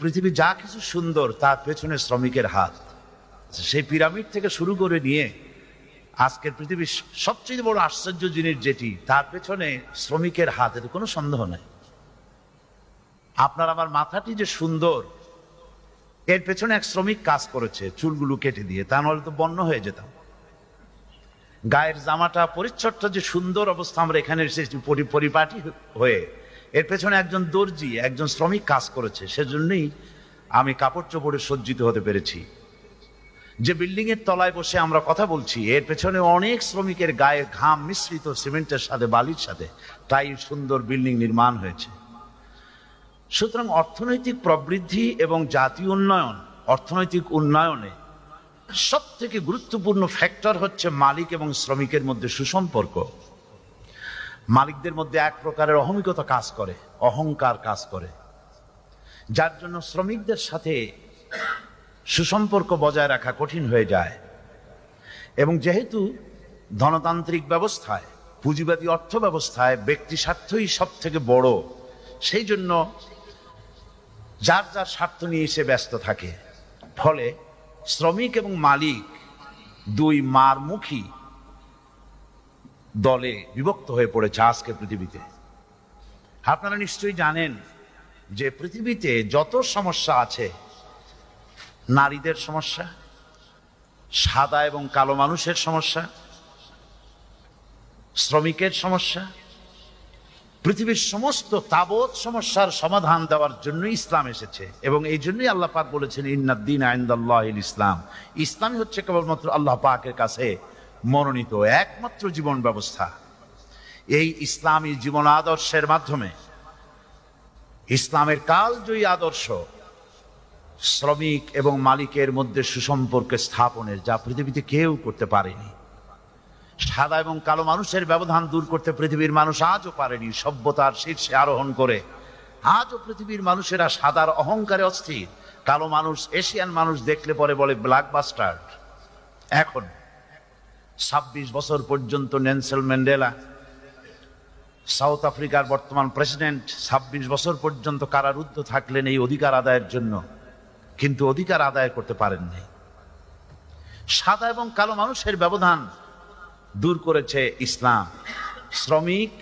পৃথিবী যা কিছু সুন্দর, তার পেছনে শ্রমিকের হাত। সেই পিরামিড থেকে শুরু করে নিয়ে আজকের পৃথিবীর সবচেয়ে বড় আশ্চর্য জিনিস যেটি, তার পেছনে শ্রমিকের হাত, এতে কোনো সন্দেহ নাই। আপনার আমার মাথাটি যে সুন্দর, এর পেছনে এক শ্রমিক কাজ করেছে, চুলগুলো কেটে দিয়ে, তা নাহলে তো বন্য হয়ে যেতাম। গায়ের জামাটা পরিচ্ছদটা যে সুন্দর অবস্থা আমরা এখানে এসেছি, পরি- পরিপাটি হয়ে এর পেছনে একজন দর্জি, একজন শ্রমিক কাজ করেছে, সেজন্যই আমি কাপড় চোপড়ে সজ্জিত হতে পেরেছি। যে বিল্ডিং এর তলায় বসে আমরা কথা বলছি, এর পেছনে অনেক শ্রমিকের গায়ে ঘাম মিশ্রিত সিমেন্টের সাথে, বালির সাথে, তাই সুন্দর বিল্ডিং নির্মাণ হয়েছে। সুতরাং অর্থনৈতিক প্রবৃদ্ধি এবং জাতীয় উন্নয়ন, অর্থনৈতিক উন্নয়নে সব থেকে গুরুত্বপূর্ণ ফ্যাক্টর হচ্ছে মালিক এবং শ্রমিকের মধ্যে সুসম্পর্ক। মালিকদের মধ্যে এক প্রকারের অহমিকতা কাজ করে, অহংকার কাজ করে। যার জন্য শ্রমিকদের সাথে সুসম্পর্ক বজায় রাখা কঠিন হয়ে যায়। এবং যেহেতু ধনতান্ত্রিক ব্যবস্থায়, পুঁজিবাদী অর্থ ব্যবস্থায় ব্যক্তি স্বার্থই সব থেকে বড়, সেই জন্য যার যার স্বার্থ নিয়ে সে ব্যস্ত থাকে। ফলে শ্রমিক এবং মালিক দুই মারমুখী দলে বিভক্ত হয়ে পড়েছে আজকে পৃথিবীতে। আপনারা নিশ্চয়ই জানেন যে পৃথিবীতে যত সমস্যা আছে, নারীদের সমস্যা, সাদা এবং কালো মানুষের সমস্যা, শ্রমিকের সমস্যা, পৃথিবীর সমস্ত তাবৎ সমস্যার সমাধান দেওয়ার জন্য ইসলাম এসেছে এবং এই জন্যই আল্লাহ পাক বলেছেন ইন্নাদ্দিন আইন্দাল্লাহ ইসলাম। ইসলামই হচ্ছে কেবলমাত্র আল্লাহ পাকের কাছে মনোনীত একমাত্র জীবন ব্যবস্থা। এই ইসলামী জীবন আদর্শের মাধ্যমে ইসলামের কালজয়ী আদর্শ শ্রমিক এবং মালিকের মধ্যে সুসম্পর্ক স্থাপনের যা পৃথিবীতে কেউ করতে পারেনি, সাদা এবং কালো মানুষের ব্যবধান দূর করতে পৃথিবীর মানুষ আজও পারেনি, সভ্যতার শীর্ষে আরোহণ করে। আজও পৃথিবীর মানুষেরা সাদার অহংকারে অস্থির। কালো মানুষ, এশিয়ান মানুষ দেখলে পরে বলে ব্ল্যাক বাস্টার্ড এখন ছাব্বিশ বছর পর্যন্ত নেনসেল ম্যান্ডেলা, সাউথ আফ্রিকার বর্তমান প্রেসিডেন্ট, ছাব্বিশ বছর পর্যন্ত কারারুদ্ধ থাকলেন এই অধিকার আদায়ের জন্য, কিন্তু অধিকার আদায় করতে পারেননি। সাদা এবং কালো মানুষের ব্যবধান দূর করেছে ইসলাম। শ্রমিক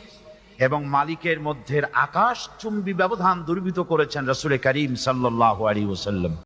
এবং মালিকের মধ্যে আকাশ চুম্বী ব্যবধান দুর্বৃত করেছেন রসুল করিম সাল্লাহ আলী ওসাল্লাম